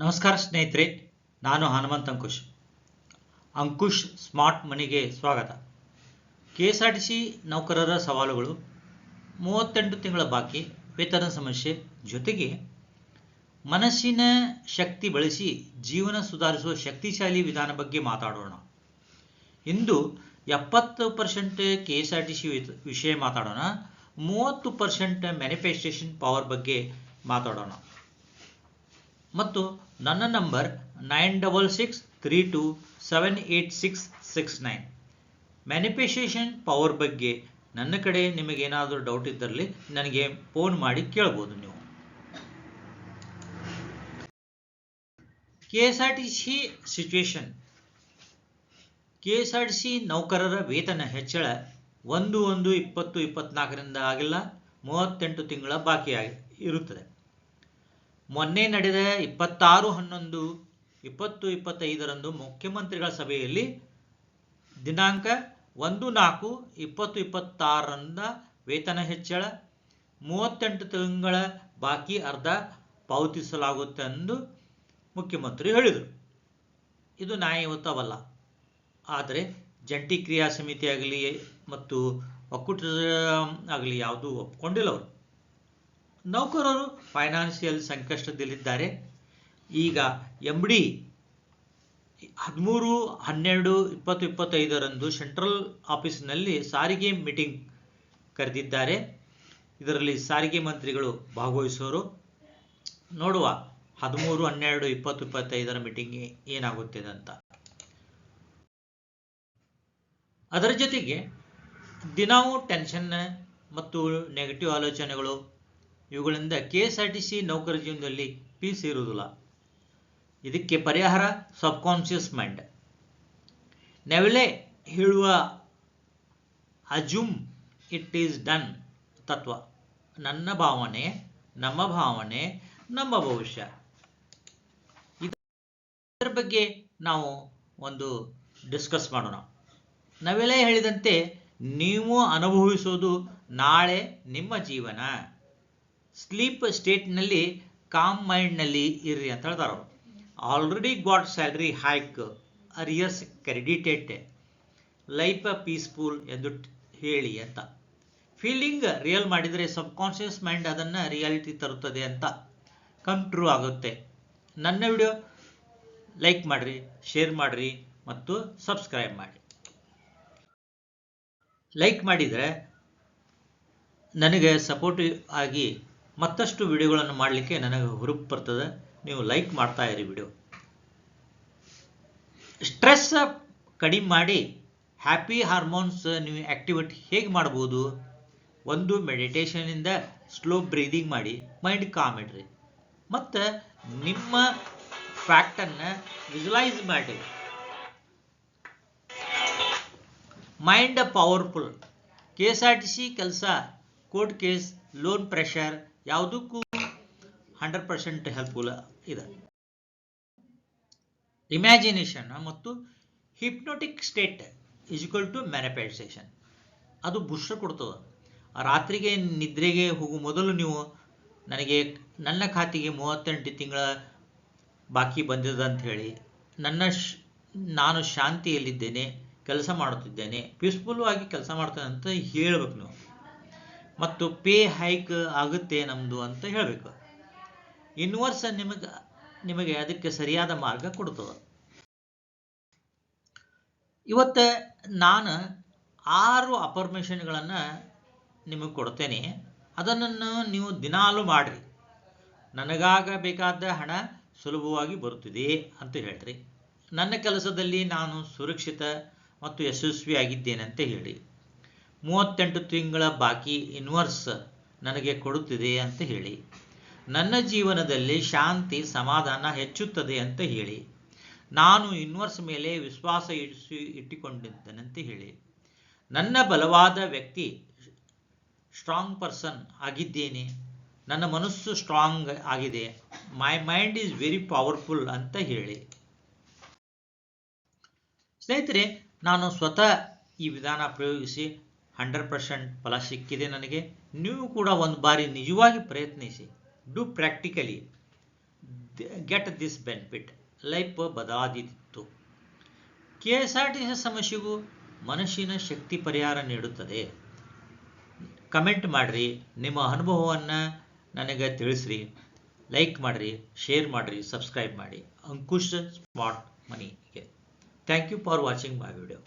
ನಮಸ್ಕಾರ ಸ್ನೇಹಿತರೆ, ನಾನು ಹನುಮಂತ್ ಅಂಕುಶ್. ಅಂಕುಶ್ ಸ್ಮಾರ್ಟ್ ಮನಿಗೆ ಸ್ವಾಗತ. K S R T C ನೌಕರರ ಸವಾಲುಗಳು, ಮೂವತ್ತೆಂಟು ತಿಂಗಳ ಬಾಕಿ, ವೇತನ ಸಮಸ್ಯೆ ಜೊತೆಗೆ ಮನಸ್ಸಿನ ಶಕ್ತಿ ಬಳಸಿ ಜೀವನ ಸುಧಾರಿಸುವ ಶಕ್ತಿಶಾಲಿ ವಿಧಾನ ಬಗ್ಗೆ ಮಾತಾಡೋಣ. ಇಂದು ಎಪ್ಪತ್ತು percent K S R T C ವಿಷಯ ಮಾತಾಡೋಣ. ಮೂವತ್ತು ಪರ್ಸೆಂಟ್ ಮ್ಯಾನಿಫೆಸ್ಟೇಷನ್ ಪವರ್ ಬಗ್ಗೆ ಮಾತಾಡೋಣ. ಮತ್ತು ನನ್ನ number nine double six three two seven eight six six nine. Manifestation power ಬಗ್ಗೆ ನನ್ನ ಕಡೆ ನಿಮಗೇನಾದರೂ ಡೌಟ್ ಇದ್ದರಲ್ಲಿ ನನಗೆ ಫೋನ್ ಮಾಡಿ ಕೇಳ್ಬೋದು ನೀವು. K S R T C situation K S R T C ನೌಕರರ ವೇತನ ಹೆಚ್ಚಳ ಒಂದು ಒಂದು ಇಪ್ಪತ್ತು ಇಪ್ಪತ್ನಾಲ್ಕರಿಂದ ಆಗಿಲ್ಲ, ಮೂವತ್ತೆಂಟು ತಿಂಗಳ ಬಾಕಿ ಇರುತ್ತದೆ. ಮೊನ್ನೆ ನಡೆದ ಇಪ್ಪತ್ತಾರು ಹನ್ನೊಂದು, ಇಪ್ಪತ್ತು, ಇಪ್ಪತ್ತೈದರಂದು ಮುಖ್ಯಮಂತ್ರಿಗಳ ಸಭೆಯಲ್ಲಿ ದಿನಾಂಕ ಒಂದು ನಾಲ್ಕು, ಇಪ್ಪತ್ತು, ಇಪ್ಪತ್ತಾರರಿಂದ ವೇತನ ಹೆಚ್ಚಳ, ಮೂವತ್ತೆಂಟು ತಿಂಗಳ ಬಾಕಿ ಅರ್ಧ ಪಾವತಿಸಲಾಗುತ್ತೆ ಎಂದು ಮುಖ್ಯಮಂತ್ರಿ ಹೇಳಿದರು. ಇದು ನ್ಯಾಯಯುತವಲ್ಲ. ಆದರೆ ಜಂಟಿ ಕ್ರಿಯಾ ಸಮಿತಿ ಆಗಲಿ ಮತ್ತು ಒಕ್ಕೂಟ ಆಗಲಿ ಯಾವುದೂ ಒಪ್ಕೊಂಡಿಲ್ಲ ಅವರು. ನೌಕರರು ಫೈನಾನ್ಷಿಯಲ್ ಸಂಕಷ್ಟದಲ್ಲಿದ್ದಾರೆ. ಈಗ ಎಂ ಡಿ ಹದಿಮೂರು, ಹನ್ನೆರಡು, ಇಪ್ಪತ್ತು, ಇಪ್ಪತ್ತೈದರಂದು ಸೆಂಟ್ರಲ್ ಆಫೀಸ್ನಲ್ಲಿ ಸಾರಿಗೆ ಮೀಟಿಂಗ್ ಕರೆದಿದ್ದಾರೆ. ಇದರಲ್ಲಿ ಸಾರಿಗೆ ಮಂತ್ರಿಗಳು ಭಾಗವಹಿಸೋರು ನೋಡುವ ಹದಿಮೂರು, ಹನ್ನೆರಡು, ಇಪ್ಪತ್ತು, ಇಪ್ಪತ್ತೈದರ ಮೀಟಿಂಗ್ ಏನಾಗುತ್ತಿದೆ ಅಂತ. ಅದರ ಜೊತೆಗೆ ದಿನವೂ ಟೆನ್ಷನ್ ಮತ್ತು ನೆಗೆಟಿವ್ ಆಲೋಚನೆಗಳು ಇವುಗಳಿಂದ K S R T C ನೌಕರ ಜೀವನದಲ್ಲಿ ಪೀಸ್ ಇರುವುದಿಲ್ಲ. ಇದಕ್ಕೆ ಪರಿಹಾರ ಸಬ್ಕಾನ್ಷಿಯಸ್ ಮೈಂಡ್. ನೆವಲೆ ಹೇಳುವ ಅಜುಮ್ ಇಟ್ ಈಸ್ ಡನ್ ತತ್ವ. ನನ್ನ ಭಾವನೆ, ನಮ್ಮ ಭಾವನೆ, ನಮ್ಮ ಭವಿಷ್ಯ. ಇದರ ಬಗ್ಗೆ ನಾವು ಒಂದು ಡಿಸ್ಕಸ್ ಮಾಡೋಣ. ನಾವೆಲ್ಲ ಹೇಳಿದಂತೆ, ನೀವು ಅನುಭವಿಸೋದು ನಾಳೆ ನಿಮ್ಮ ಜೀವನ. ಸ್ಲೀಪ್ ಸ್ಟೇಟ್ನಲ್ಲಿ ಕಾಮ್ ಮೈಂಡ್ನಲ್ಲಿ ಇರ್ರಿ ಅಂತ ಹೇಳ್ತಾರೆ ಅವರು. Already got salary hike arrears credited life peaceful ಎಂದು ಹೇಳಿ ಅಂತ. ಫೀಲಿಂಗ್ ರಿಯಲ್ ಮಾಡಿದರೆ ಸಬ್ಕಾನ್ಷಿಯಸ್ ಮೈಂಡ್ ಅದನ್ನು ರಿಯಾಲಿಟಿ ತರುತ್ತದೆ ಅಂತ ಕಮ್ ಟ್ರೂ ಆಗುತ್ತೆ. ನನ್ನ ವಿಡಿಯೋ ಲೈಕ್ ಮಾಡಿರಿ ಶೇರ್ ಮಾಡಿರಿ ಮತ್ತು ಸಬ್ಸ್ಕ್ರೈಬ್ ಮಾಡಿ ಲೈಕ್ ಮಾಡಿದರೆ ನನಗೆ ಸಪೋರ್ಟಿವ್ ಆಗಿ ಮತ್ತಷ್ಟು ವಿಡಿಯೋಗಳನ್ನು ಮಾಡಲಿಕ್ಕೆ ನನಗೆ ಹುರುಪು ಬರ್ತದೆ. ನೀವು ಲೈಕ್ ಮಾಡ್ತಾ ಇರಿ ವಿಡಿಯೋ. ಸ್ಟ್ರೆಸ್ ಕಡಿಮೆ ಮಾಡಿ ಹ್ಯಾಪಿ ಹಾರ್ಮೋನ್ಸ್ ನೀವು ಆ್ಯಕ್ಟಿವೇಟ್ ಹೇಗೆ ಮಾಡ್ಬೋದು? ಒಂದು ಮೆಡಿಟೇಷನಿಂದ ಸ್ಲೋ ಬ್ರೀದಿಂಗ್ ಮಾಡಿ ಮೈಂಡ್ ಕಾಮ್ ಇಡ್ರಿ. ಮತ್ತು ನಿಮ್ಮ ಫ್ಯಾಕ್ಟನ್ನು ವಿಜುಲೈಸ್ ಮಾಡಿ mind powerful K S R T C ಕೆಲಸ ಕೋರ್ಟ್ ಕೇಸ್ ಲೋನ್ ಪ್ರೆಷರ್ ಯಾವುದಕ್ಕೂ ಹಂಡ್ರೆಡ್ ಪರ್ಸೆಂಟ್ ಹೆಲ್ಪ್ಫುಲ್ ಇದೆ. ಇಮ್ಯಾಜಿನೇಷನ್ ಮತ್ತು hypnotic state equal to manifestation ಅದು ಬುಷ್ ಕೊಡ್ತದೆ. ರಾತ್ರಿಗೆ ನಿದ್ರೆಗೆ ಹೋಗು ಮೊದಲು ನೀವು ನನಗೆ ನನ್ನ ಖಾತೆಗೆ ಮೂವತ್ತೆಂಟು ತಿಂಗಳ ಬಾಕಿ ಬಂದಿದೆ ಅಂತ ಹೇಳಿ, ನನ್ನ ನಾನು ಶಾಂತಿಯಲ್ಲಿದ್ದೇನೆ, ಕೆಲಸ ಮಾಡುತ್ತಿದ್ದೇನೆ ಪೀಸ್ಫುಲ್ ಆಗಿ ಕೆಲಸ ಮಾಡ್ತೇನೆ ಅಂತ ಹೇಳಬೇಕು ನೀವು. ಮತ್ತು ಪೇ ಹೈಕ್ ಆಗುತ್ತೆ ನಮ್ಮದು ಅಂತ ಹೇಳಬೇಕು. ಇನ್ವರ್ಸ್ ನಿಮಗೆ ನಿಮಗೆ ಅದಕ್ಕೆ ಸರಿಯಾದ ಮಾರ್ಗ ಕೊಡ್ತದೆ. ಇವತ್ತು ನಾನು ಆರು ಅಫರ್ಮೇಷನ್ಗಳನ್ನು ನಿಮಗೆ ಕೊಡ್ತೇನೆ. ಅದನ್ನು ನೀವು ದಿನಾಲು ಮಾಡಿರಿ. ನನಗಾಗಬೇಕಾದ ಹಣ ಸುಲಭವಾಗಿ ಬರುತ್ತಿದೆ ಅಂತ ಹೇಳ್ರಿ. ನನ್ನ ಕೆಲಸದಲ್ಲಿ ನಾನು ಸುರಕ್ಷಿತ ಮತ್ತು ಯಶಸ್ವಿಯಾಗಿದ್ದೇನೆ ಅಂತ ಹೇಳಿ ಮೂವತ್ತೆಂಟು ತಿಂಗಳ ಬಾಕಿ ಇನ್ವರ್ಸ್ ನನಗೆ ಕೊಡುತ್ತಿದೆ ಅಂತ ಹೇಳಿ. ನನ್ನ ಜೀವನದಲ್ಲಿ ಶಾಂತಿ, ಸಮಾಧಾನ ಹೆಚ್ಚುತ್ತದೆ ಅಂತ ಹೇಳಿ. ನಾನು ಇನ್ವರ್ಸ್ ಮೇಲೆ ವಿಶ್ವಾಸ ಇಡಿಸಿ ಇಟ್ಟುಕೊಂಡಿದ್ದೇನಂತ ಹೇಳಿ. ನನ್ನ ಬಲವಾದ ವ್ಯಕ್ತಿ ಸ್ಟ್ರಾಂಗ್ ಪರ್ಸನ್ ಆಗಿದ್ದೇನೆ. ನನ್ನ ಮನಸ್ಸು ಸ್ಟ್ರಾಂಗ್ ಆಗಿದೆ. My mind is very powerful ಅಂತ ಹೇಳಿ. ಸ್ನೇಹಿತರೆ, ನಾನು ಸ್ವತಃ ಈ ವಿಧಾನ ಪ್ರಯೋಗಿಸಿ ಹಂಡ್ರೆಡ್ ಪರ್ಸೆಂಟ್ ಫಲ ಸಿಕ್ಕಿದೆ ನನಗೆ. ನೀವು ಕೂಡ ಒಂದು ಬಾರಿ ನಿಜವಾಗಿ ಪ್ರಯತ್ನಿಸಿ. Do practically get this benefit life ಬದಲಾದಿತ್ತು K S R T C ಸಮಸ್ಯೆಗೂ ಮನಸ್ಸಿನ ಶಕ್ತಿ ಪರಿಹಾರ ನೀಡುತ್ತದೆ. ಕಮೆಂಟ್ ಮಾಡಿರಿ. ನಿಮ್ಮ ಅನುಭವವನ್ನು ನನಗೆ ತಿಳಿಸ್ರಿ. ಲೈಕ್ ಮಾಡಿರಿ. ಶೇರ್ ಮಾಡಿರಿ. ಸಬ್ಸ್ಕ್ರೈಬ್ ಮಾಡಿ. ಅಂಕುಶ್ ಸ್ಮಾರ್ಟ್ ಮನಿಗೆ thank you for watching my video